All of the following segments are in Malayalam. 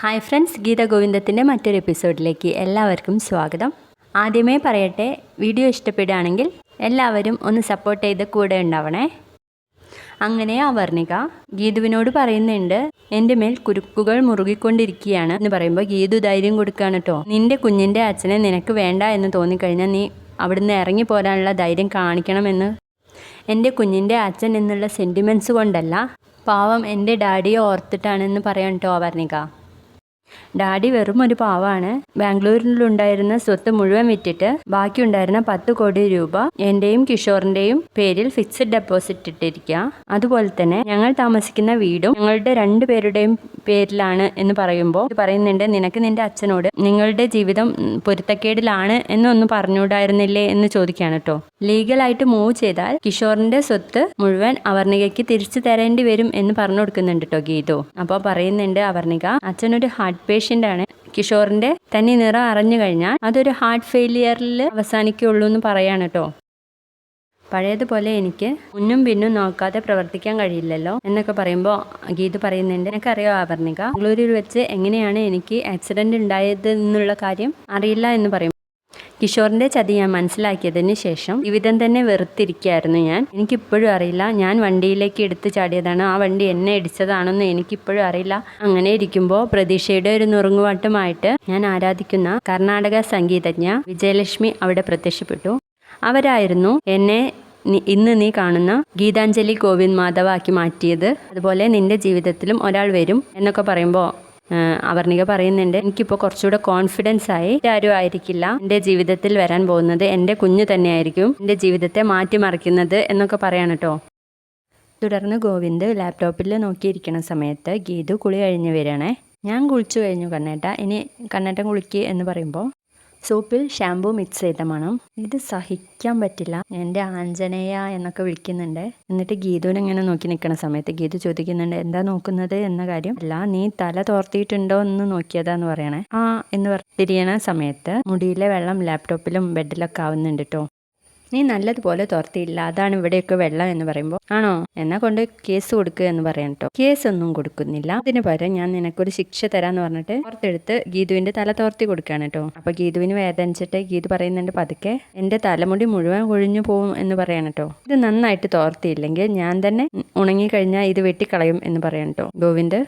ഹായ് ഫ്രണ്ട്സ് ഗീത ഗോവിന്ദത്തിന്റെ മറ്റൊരു എപ്പിസോഡിലേക്ക് എല്ലാവർക്കും സ്വാഗതം. ആദ്യമേ പറയട്ടെ വീഡിയോ ഇഷ്ടപ്പെടുകയാണെങ്കിൽ എല്ലാവരും ഒന്ന് സപ്പോർട്ട് ചെയ്ത് കൂടെ ഉണ്ടാവണേ. അങ്ങനെ അവർണിക ഗീതുവിനോട് പറയുന്നുണ്ട് എന്റെ മേൽ കുരുക്കുകൾ മുറുകിക്കൊണ്ടിരിക്കുകയാണ് എന്ന് പറയുമ്പോൾ ഗീതു ധൈര്യം കൊടുക്കുകയാണ് കേട്ടോ. നിന്റെ കുഞ്ഞിന്റെ അച്ഛനെ നിനക്ക് വേണ്ട എന്ന് തോന്നിക്കഴിഞ്ഞാൽ നീ അവിടുന്ന് ഇറങ്ങി പോരാനുള്ള ധൈര്യം കാണിക്കണമെന്ന്. എന്റെ കുഞ്ഞിന്റെ അച്ഛൻ എന്നുള്ള സെന്റിമെന്റ്സ് കൊണ്ടല്ല പാവം എന്റെ ഡാഡിയെ ഓർത്തിട്ടാണെന്ന് പറയാൻ കേട്ടോ അവർണിക ഡാഡി വെറും ഒരു പാവാണ്. ബാംഗ്ലൂരിലുണ്ടായിരുന്ന സ്വത്ത് മുഴുവൻ വിറ്റിട്ട് ബാക്കിയുണ്ടായിരുന്ന പത്ത് കോടി രൂപ എന്റെയും കിഷോറിന്റെയും പേരിൽ ഫിക്സഡ് ഡെപ്പോസിറ്റ് ഇട്ടിരിക്കുക അതുപോലെ തന്നെ ഞങ്ങൾ താമസിക്കുന്ന വീടും ഞങ്ങളുടെ രണ്ടു പേരുടെയും പേരിലാണ് എന്ന് പറയുമ്പോൾ പറയുന്നുണ്ട് നിനക്ക് നിന്റെ അച്ഛനോട് നിങ്ങളുടെ ജീവിതം പൊരുത്തക്കേടിലാണ് എന്നൊന്ന് പറഞ്ഞുകൂടായിരുന്നില്ലേ എന്ന് ചോദിക്കുകയാണ് കേട്ടോ ലീഗലായിട്ട് മൂവ് ചെയ്താൽ കിഷോറിന്റെ സ്വത്ത് മുഴുവൻ അവർണികയ്ക്ക് തിരിച്ചു തരേണ്ടി വരും എന്ന് പറഞ്ഞു കൊടുക്കുന്നുണ്ട് കേട്ടോ ഗീതു. അപ്പോൾ പറയുന്നുണ്ട് അവർണിക അച്ഛനൊരു ഹാർട്ട് പേഷ്യന്റ് ആണ്. കിഷോറിന്റെ തനി നിറം അറിഞ്ഞു കഴിഞ്ഞാൽ അതൊരു ഹാർട്ട് ഫെയിലിയറിൽ അവസാനിക്കുള്ളൂ എന്ന് പറയാണ് കേട്ടോ പഴയതുപോലെ എനിക്ക് മുന്നും പിന്നും നോക്കാതെ പ്രവർത്തിക്കാൻ കഴിയില്ലല്ലോ എന്നൊക്കെ പറയുമ്പോൾ ഗീതു പറയുന്നുണ്ട് എനിക്കറിയോ ആവർണിക ബാംഗ്ലൂരിൽ വെച്ച് എങ്ങനെയാണ് എനിക്ക് ആക്സിഡന്റ് ഉണ്ടായത് എന്നുള്ള കാര്യം അറിയില്ല എന്ന് പറയും. കിഷോറിന്റെ ചതി ഞാൻ മനസ്സിലാക്കിയതിന് ശേഷം ജീവിതം തന്നെ വെറുത്തിരിക്കുകയായിരുന്നു ഞാൻ. എനിക്കിപ്പോഴും അറിയില്ല ഞാൻ വണ്ടിയിലേക്ക് എടുത്ത് ചാടിയതാണ് ആ വണ്ടി എന്നെ ഇടിച്ചതാണെന്ന് എനിക്കിപ്പോഴും അറിയില്ല. അങ്ങനെ ഇരിക്കുമ്പോൾ പ്രതീക്ഷയുടെ ഒരു നുറുങ്ങുവാട്ടുമായിട്ട് ഞാൻ ആരാധിക്കുന്ന കർണാടക സംഗീതജ്ഞ വിജയലക്ഷ്മി അവിടെ പ്രത്യക്ഷപ്പെട്ടു. അവരായിരുന്നു എന്നെ ഇന്ന് നീ കാണുന്ന ഗീതാഞ്ജലി ഗോവിന്ദ് മാധവാക്കി മാറ്റിയത്. അതുപോലെ നിന്റെ ജീവിതത്തിലും ഒരാൾ വരും എന്നൊക്കെ പറയുമ്പോൾ അവർണിക പറയുന്നുണ്ട് എനിക്കിപ്പോൾ കുറച്ചുകൂടെ കോൺഫിഡൻസ് ആയി. ആരും ആയിരിക്കില്ല. എന്റെ ജീവിതത്തിൽ വരാൻ പോകുന്നത് എന്റെ കുഞ്ഞു തന്നെയായിരിക്കും. എന്റെ ജീവിതത്തെ മാറ്റിമറിക്കുന്നത് എന്നൊക്കെ പറയാണ് കേട്ടോ തുടർന്ന് ഗോവിന്ദ് ലാപ്ടോപ്പിൽ നോക്കിയിരിക്കുന്ന സമയത്ത് ഗീതു കുളി കഴിഞ്ഞ് വരികയാണേ. ഞാൻ കുളിച്ചു കഴിഞ്ഞു കണ്ണേട്ട. ഇനി കണ്ണേട്ടൻ കുളിക്ക് എന്ന് പറയുമ്പോൾ സോപ്പിൽ ഷാംപൂ മിക്സ് ചെയ്ത മണം. ഇത് സഹിക്കാൻ പറ്റില്ല. എന്റെ ആഞ്ജനേയ എന്നൊക്കെ വിളിക്കുന്നുണ്ട്. എന്നിട്ട് ഗീതുവിനെ ഇങ്ങനെ നോക്കി നിൽക്കുന്ന സമയത്ത് ഗീതു ചോദിക്കുന്നുണ്ട് എന്താ നോക്കുന്നത്? എന്ന കാര്യം. അല്ല നീ തല തോർത്തിയിട്ടുണ്ടോ എന്ന് നോക്കിയതാന്ന് പറയണേ. ആ എന്ന് തിരിയണ സമയത്ത് മുടിയിലെ വെള്ളം ലാപ്ടോപ്പിലും ബെഡിലൊക്കെ ആവുന്നുണ്ട് കേട്ടോ നീ നല്ലതുപോലെ തോർത്തിയില്ല. അതാണ് ഇവിടെയൊക്കെ വെള്ളം എന്ന് പറയുമ്പോൾ ആണോ? എന്നാ കൊണ്ട് കേസ് കൊടുക്കുക എന്ന് പറയാം കേസ് ഒന്നും കൊടുക്കുന്നില്ല. അതിന് പകരം ഞാൻ നിനക്കൊരു ശിക്ഷ തരാന്ന് പറഞ്ഞിട്ട് പുറത്തെടുത്ത് ഗീതുവിന്റെ തല തോർത്തി കൊടുക്കുകയാണ് കേട്ടോ അപ്പൊ ഗീതുവിന് വേദനിച്ചിട്ട് ഗീതു പറയുന്നുണ്ട് പതുക്കെ എന്റെ തലമുടി മുഴുവൻ കൊഴിഞ്ഞു പോവും എന്ന് പറയാണ് കേട്ടോ ഇത് നന്നായിട്ട് തോർത്തിയില്ലെങ്കിൽ ഞാൻ തന്നെ ഉണങ്ങി കഴിഞ്ഞാൽ ഇത് വെട്ടിക്കളയും എന്ന് പറയാൻ കേട്ടോ ഗോവിന്ദ്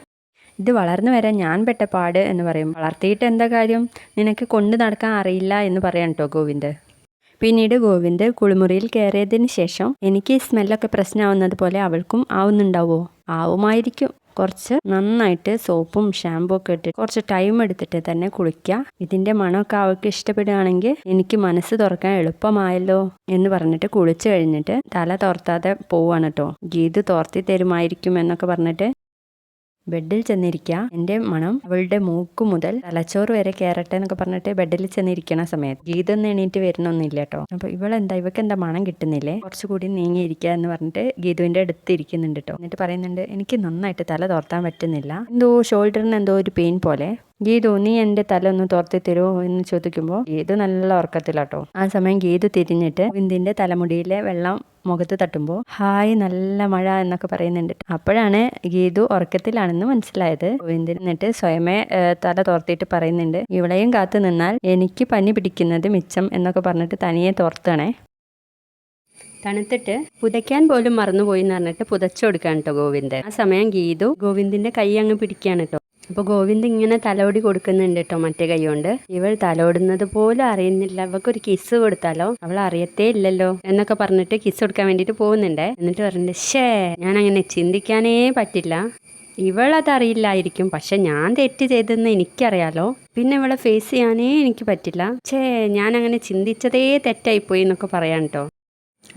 ഇത് വളർന്നു വരാൻ ഞാൻ പെട്ട പാട് എന്ന് പറയും. വളർത്തിയിട്ട് എന്താ കാര്യം? നിനക്ക് കൊണ്ടു നടക്കാൻ അറിയില്ല എന്ന് പറയാൻ കേട്ടോ ഗോവിന്ദ്. പിന്നീട് ഗോവിന്ദ് കുളിമുറിയിൽ കയറിയതിന് ശേഷം എനിക്ക് സ്മെല്ലൊക്കെ പ്രശ്നമാവുന്നത് പോലെ അവൾക്കും ആവുന്നുണ്ടാവോ? ആവുമായിരിക്കും. കുറച്ച് നന്നായിട്ട് സോപ്പും ഷാമ്പൂ ഒക്കെ ഇട്ട് കുറച്ച് ടൈം എടുത്തിട്ട് തന്നെ കുളിക്കുക ഇതിന്റെ മണമൊക്കെ അവൾക്ക് ഇഷ്ടപ്പെടുകയാണെങ്കിൽ എനിക്ക് മനസ്സ് തുറക്കാൻ എളുപ്പമായല്ലോ എന്ന് പറഞ്ഞിട്ട് കുളിച്ചു കഴിഞ്ഞിട്ട് തല തോർത്താതെ പോവാണ് കേട്ടോ ഗീത് തോർത്തി തരുമായിരിക്കും എന്നൊക്കെ പറഞ്ഞിട്ട് ബെഡിൽ ചെന്നിരിക്കുക എന്റെ മണം അവളുടെ മൂക്ക് മുതൽ തലച്ചോറ് വരെ കയറട്ടെ എന്നൊക്കെ പറഞ്ഞിട്ട് ബെഡിൽ ചെന്നിരിക്കണ സമയത്ത് ഗീതൊന്നും എണീറ്റ് വരുന്നൊന്നുമില്ല കേട്ടോ. അപ്പൊ ഇവളെന്താ? ഇവക്ക് എന്താ മണം കിട്ടുന്നില്ലേ? കുറച്ചുകൂടി നീങ്ങിയിരിക്കുക എന്ന് പറഞ്ഞിട്ട് ഗീതുവിന്റെ അടുത്ത് ഇരിക്കുന്നുണ്ട് കേട്ടോ. എന്നിട്ട് പറയുന്നുണ്ട് എനിക്ക് നന്നായിട്ട് തല തോർത്താൻ പറ്റുന്നില്ല. എന്തോ ഷോൾഡറിന് എന്തോ ഒരു പെയിൻ പോലെ. ഗീതു നീ എന്റെ തല ഒന്ന് തുറത്തി തരുമോ എന്ന് ചോദിക്കുമ്പോൾ ഗീതു നല്ല ഉറക്കത്തിലാട്ടോ. ആ സമയം ഗീതു തിരിഞ്ഞിട്ട് ഇന്ദിന്റെ തലമുടിയിലെ വെള്ളം മുഖത്ത് തട്ടുമ്പോൾ ഹായ് നല്ല മഴ എന്നൊക്കെ പറയുന്നുണ്ട്. അപ്പോഴാണ് ഗീതു ഉറക്കത്തിലാണെന്ന് മനസ്സിലായത്. ഗോവിന്ദൻ സ്വയമേ തല തോർത്തിയിട്ട് പറയുന്നുണ്ട് ഇവളെയും കാത്തു നിന്നാൽ എനിക്ക് പനി പിടിക്കുന്നത് മിച്ചം എന്നൊക്കെ പറഞ്ഞിട്ട് തനിയെ തോർത്തണേ. തണുത്തിട്ട് പുതയ്ക്കാൻ പോലും മറന്നുപോയി എന്ന് പറഞ്ഞിട്ട് പുതച്ചു കൊടുക്കാൻ കേട്ടോ ഗോവിന്ദൻ. ആ സമയം ഗീതു ഗോവിന്ദിന്റെ കൈ അങ്ങ് പിടിക്കുകയാണ് കേട്ടോ അപ്പൊ ഗോവിന്ദ് ഇങ്ങനെ തലോടി കൊടുക്കുന്നുണ്ട് കേട്ടോ മറ്റേ കൈ കൊണ്ട് ഇവൾ തലോടുന്നത് പോലും അറിയുന്നില്ല. അവൾക്കൊരു കിസ് കൊടുത്താലോ? അവൾ അറിയത്തേ ഇല്ലല്ലോ എന്നൊക്കെ പറഞ്ഞിട്ട് കിസ് കൊടുക്കാൻ വേണ്ടിട്ട് പോകുന്നുണ്ട്. എന്നിട്ട് പറഞ്ഞിട്ട് ഷേ ഞാൻ അങ്ങനെ ചിന്തിക്കാനേ പറ്റില്ല. ഇവളതറിയില്ലായിരിക്കും. പക്ഷെ ഞാൻ തെറ്റ് ചെയ്തെന്ന് എനിക്കറിയാലോ. പിന്നെ ഇവളെ ഫേസ് ചെയ്യാനേ എനിക്ക് പറ്റില്ല. ഛേ ഞാൻ അങ്ങനെ ചിന്തിച്ചതേ തെറ്റായിപ്പോയി എന്നൊക്കെ പറയാൻ കേട്ടോ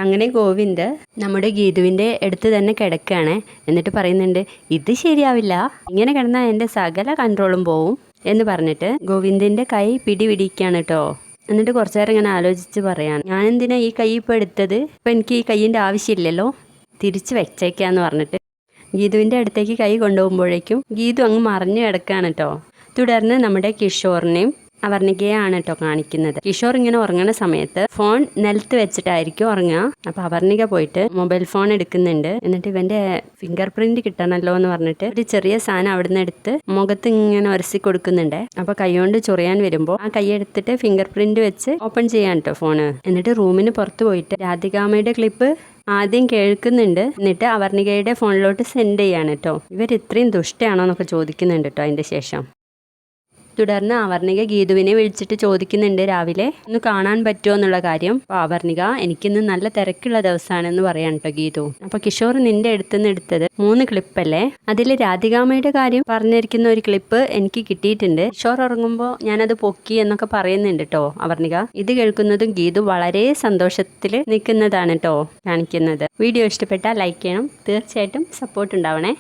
അങ്ങനെ ഗോവിന്ദ് നമ്മുടെ ഗീതുവിന്റെ അടുത്ത് തന്നെ കിടക്കുകയാണ്. എന്നിട്ട് പറയുന്നുണ്ട് ഇത് ശരിയാവില്ല. ഇങ്ങനെ കിടന്നാൽ എന്റെ സകല കൺട്രോളും പോവും. എന്ന് പറഞ്ഞിട്ട് ഗോവിന്ദിന്റെ കൈ പിടി പിടിക്കുകയാണ് കേട്ടോ എന്നിട്ട് കുറച്ചു നേരം ഇങ്ങനെ ആലോചിച്ച് പറയാണ് ഞാൻ എന്തിനാ ഈ കൈ ഇപ്പോൾ എടുത്തത്? ഇപ്പം എനിക്ക് ഈ കൈയിന്റെ ആവശ്യമില്ലല്ലോ. തിരിച്ച് വെച്ചേക്കാന്ന് പറഞ്ഞിട്ട് ഗീതുവിന്റെ അടുത്തേക്ക് കൈ കൊണ്ടുപോകുമ്പോഴേക്കും ഗീതു അങ്ങ് മറിഞ്ഞു കിടക്കുകയാണ് കേട്ടോ തുടർന്ന് നമ്മുടെ കിഷോറിനെയും അവർണികയാണ് കേട്ടോ കാണിക്കുന്നത്. കിഷോർ ഇങ്ങനെ ഉറങ്ങുന്ന സമയത്ത് ഫോൺ നിലത്ത് വെച്ചിട്ടായിരിക്കും ഉറങ്ങുക. അപ്പൊ അവർണിക പോയിട്ട് മൊബൈൽ ഫോൺ എടുക്കുന്നുണ്ട്. എന്നിട്ട് ഇവന്റെ ഫിംഗർ പ്രിന്റ് കിട്ടണമല്ലോ എന്ന് പറഞ്ഞിട്ട് ഒരു ചെറിയ സാധനം അവിടുന്ന് എടുത്ത് മുഖത്ത് ഇങ്ങനെ ഉരസി കൊടുക്കുന്നുണ്ട്. അപ്പൊ കൈകൊണ്ട് ചൊറിയാൻ വരുമ്പോൾ ആ കൈ എടുത്തിട്ട് ഫിംഗർ പ്രിന്റ് വെച്ച് ഓപ്പൺ ചെയ്യാൻ കേട്ടോ ഫോണ്. എന്നിട്ട് റൂമിന് പുറത്ത് പോയിട്ട് രാധികാമയുടെ ക്ലിപ്പ് ആദ്യം കേൾക്കുന്നുണ്ട്. എന്നിട്ട് അവർണികയുടെ ഫോണിലോട്ട് സെൻഡ് ചെയ്യാണ് കേട്ടോ ഇവർ ഇത്രയും ദുഷ്ടയാണോ എന്നൊക്കെ ചോദിക്കുന്നുണ്ട് കേട്ടോ അതിന്റെ ശേഷം. തുടർന്ന് അവർണിക ഗീതുവിനെ വിളിച്ചിട്ട് ചോദിക്കുന്നുണ്ട് രാവിലെ. ഒന്ന് കാണാൻ പറ്റുമോ എന്നുള്ള കാര്യം? അപ്പോൾ അവർണിക എനിക്കിന്ന് നല്ല തിരക്കുള്ള ദിവസമാണെന്ന് പറയാൻ കേട്ടോ ഗീതു. അപ്പോൾ കിഷോർ നിന്റെ അടുത്തുനിന്ന് എടുത്തത് മൂന്ന് ക്ലിപ്പ് അല്ലേ അതിൽ രാധികാമയുടെ കാര്യം പറഞ്ഞിരിക്കുന്ന ഒരു ക്ലിപ്പ് എനിക്ക് കിട്ടിയിട്ടുണ്ട്. കിഷോർ ഉറങ്ങുമ്പോൾ ഞാനത് പൊക്കി എന്നൊക്കെ പറയുന്നുണ്ട് കേട്ടോ അവർണിക ഇത് കേൾക്കുന്നതും ഗീതു വളരെ സന്തോഷത്തിൽ നിൽക്കുന്നതാണ് കേട്ടോ കാണിക്കുന്നത്. വീഡിയോ ഇഷ്ടപ്പെട്ടാൽ ലൈക്ക് ചെയ്യണം. തീർച്ചയായിട്ടും സപ്പോർട്ട് ഉണ്ടാവണേ.